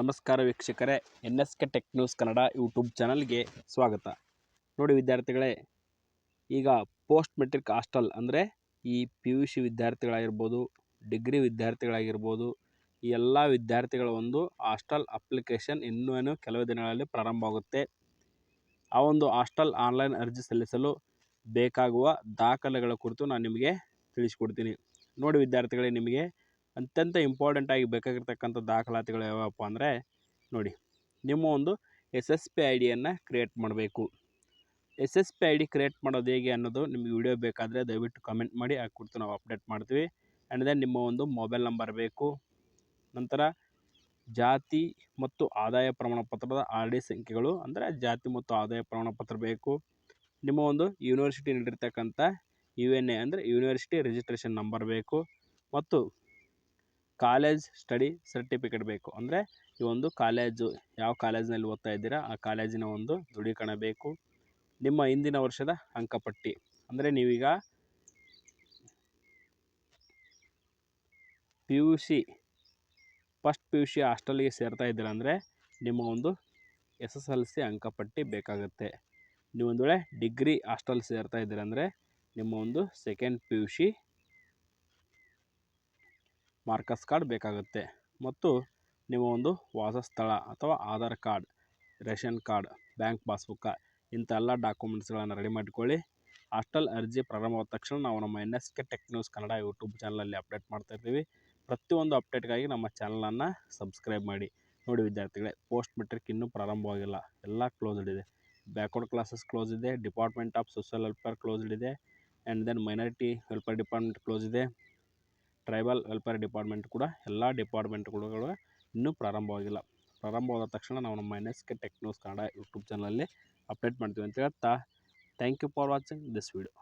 ನಮಸ್ಕಾರ ವೀಕ್ಷಕರೇ N S K tech news Kannada YouTube ಚಾನಲ್ಗೆ ಸ್ವಾಗತ. ನೋಡಿ ವಿದ್ಯಾರ್ಥಿಗಳೇ, ಈಗ ಪೋಸ್ಟ್ ಮೆಟ್ರಿಕ್ ಹಾಸ್ಟೆಲ್ ಅಂದರೆ ಈ ಪಿ ಯು ಸಿ ವಿದ್ಯಾರ್ಥಿಗಳಾಗಿರ್ಬೋದು ಡಿಗ್ರಿ ವಿದ್ಯಾರ್ಥಿಗಳಾಗಿರ್ಬೋದು, ಈ ಎಲ್ಲ ವಿದ್ಯಾರ್ಥಿಗಳ ಒಂದು ಹಾಸ್ಟೆಲ್ ಅಪ್ಲಿಕೇಶನ್ ಇನ್ನೂ ಏನು ಕೆಲವು ದಿನಗಳಲ್ಲಿ ಪ್ರಾರಂಭವಾಗುತ್ತೆ ಆ ಒಂದು ಹಾಸ್ಟೆಲ್ ಆನ್ಲೈನ್ ಅರ್ಜಿ ಸಲ್ಲಿಸಲು ಬೇಕಾಗುವ ದಾಖಲೆಗಳ ಕುರಿತು ನಾನು ನಿಮಗೆ ತಿಳಿಸ್ಕೊಡ್ತೀನಿ. ನೋಡಿ ವಿದ್ಯಾರ್ಥಿಗಳೇ, ನಿಮಗೆ ಅತ್ಯಂತ ಇಂಪಾರ್ಟೆಂಟ್ ಆಗಿ ಬೇಕಾಗಿರ್ತಕ್ಕಂಥ ದಾಖಲಾತಿಗಳು ಯಾವಪ್ಪ ಅಂದರೆ ನೋಡಿ, ನಿಮ್ಮ ಒಂದು ಎಸ್ ಎಸ್ ಪಿ ಐ ಡಿಯನ್ನು ಕ್ರಿಯೇಟ್ ಮಾಡಬೇಕು. S S P I D create ಮಾಡೋದು ಹೇಗೆ ಅನ್ನೋದು ನಿಮಗೆ ವಿಡಿಯೋ ಬೇಕಾದರೆ ದಯವಿಟ್ಟು ಕಮೆಂಟ್ ಮಾಡಿ ಆ ಕುರಿತು ನಾವು ಅಪ್ಡೇಟ್ ಮಾಡ್ತೀವಿ. ಆ್ಯಂಡ್ ದೆನ್ ನಿಮ್ಮ ಒಂದು ಮೊಬೈಲ್ ನಂಬರ್ ಬೇಕು. ನಂತರ ಜಾತಿ ಮತ್ತು ಆದಾಯ ಪ್ರಮಾಣ ಪತ್ರದ ಆರ್ ಡಿ ಸಂಖ್ಯೆಗಳು, ಅಂದರೆ ಜಾತಿ ಮತ್ತು ಆದಾಯ ಪ್ರಮಾಣ ಪತ್ರ ಬೇಕು. ನಿಮ್ಮ ಒಂದು ಯೂನಿವರ್ಸಿಟಿ ನೀಡಿರ್ತಕ್ಕಂಥ ಯು ಎನ್ ಎ ಅಂದರೆ ಯೂನಿವರ್ಸಿಟಿ ರಿಜಿಸ್ಟ್ರೇಷನ್ ನಂಬರ್ ಬೇಕು. ಮತ್ತು ಕಾಲೇಜ್ ಸ್ಟಡಿ ಸರ್ಟಿಫಿಕೇಟ್ ಬೇಕು. ಅಂದರೆ ಈ ಒಂದು ಕಾಲೇಜು, ಯಾವ ಕಾಲೇಜಿನಲ್ಲಿ ಓದ್ತಾ ಇದ್ದೀರಾ, ಆ ಕಾಲೇಜಿನ ಒಂದು ದೃಢೀಕರಣ ಬೇಕು ನಿಮ್ಮ ಹಿಂದಿನ ವರ್ಷದ ಅಂಕಪಟ್ಟಿ ಅಂದರೆ ನೀವೀಗ P U C, first P U C ಹಾಸ್ಟೆಲ್ಗೆ ಸೇರ್ತಾ ಇದ್ದೀರಾ ಅಂದರೆ ನಿಮ್ಮ ಒಂದು ಎಸ್ ಎಸ್ ಎಲ್ ಸಿ ಅಂಕಪಟ್ಟಿ ಬೇಕಾಗುತ್ತೆ. ನೀವು ಒಂದು ವೇಳೆ ಡಿಗ್ರಿ ಹಾಸ್ಟೆಲ್ ಸೇರ್ತಾ ಇದ್ದೀರಾ ಅಂದರೆ ನಿಮ್ಮ ಒಂದು second P U C marks card ಬೇಕಾಗುತ್ತೆ. ಮತ್ತು ನಿಮ್ಮ ಒಂದು ವಾಸಸ್ಥಳ ಅಥವಾ Aadhaar card, ration card, bank ಪಾಸ್ಬುಕ್ಕ ಇಂಥ ಎಲ್ಲ ಡಾಕ್ಯುಮೆಂಟ್ಸ್ಗಳನ್ನು ರೆಡಿ ಮಾಡಿಕೊಳ್ಳಿ. ಹಾಸ್ಟೆಲ್ ಅರ್ಜಿ ಪ್ರಾರಂಭವಾದ ತಕ್ಷಣ ನಾವು ನಮ್ಮ N S K tech news Kannada YouTube ಚಾನಲಲ್ಲಿ ಅಪ್ಡೇಟ್ ಮಾಡ್ತಾ ಇರ್ತೀವಿ ಪ್ರತಿಯೊಂದು ಅಪ್ಡೇಟ್ಗಾಗಿ ನಮ್ಮ ಚಾನಲನ್ನು ಸಬ್ಸ್ಕ್ರೈಬ್ ಮಾಡಿ. ನೋಡಿ ವಿದ್ಯಾರ್ಥಿಗಳೇ, ಪೋಸ್ಟ್ ಮೆಟ್ರಿಕ್ ಇನ್ನೂ ಪ್ರಾರಂಭವಾಗಿಲ್ಲ. ಎಲ್ಲ ಕ್ಲೋಸ್ಡ್ ಇದೆ. ಬ್ಯಾಕ್ವರ್ಡ್ ಕ್ಲಾಸಸ್ ಕ್ಲೋಸ್ ಇದೆ. Department of social welfare closed ಇದೆ. And then minority welfare department close ಇದೆ. ಟ್ರೈಬಲ್ ವೆಲ್ಫೇರ್ ಡಿಪಾರ್ಟ್ಮೆಂಟ್ ಕೂಡ ಎಲ್ಲ ಡಿಪಾರ್ಟ್ಮೆಂಟ್ಗಳು ಇನ್ನೂ ಪ್ರಾರಂಭವಾಗಿಲ್ಲ. ಪ್ರಾರಂಭವಾದ ತಕ್ಷಣ ನಾವು ನಮ್ಮ N S K tech news Kannada YouTube ಚಾನಲಲ್ಲಿ ಅಪ್ಡೇಟ್ ಮಾಡ್ತೀವಿ ಅಂತ ಹೇಳ್ತಾ thank you for watching this video.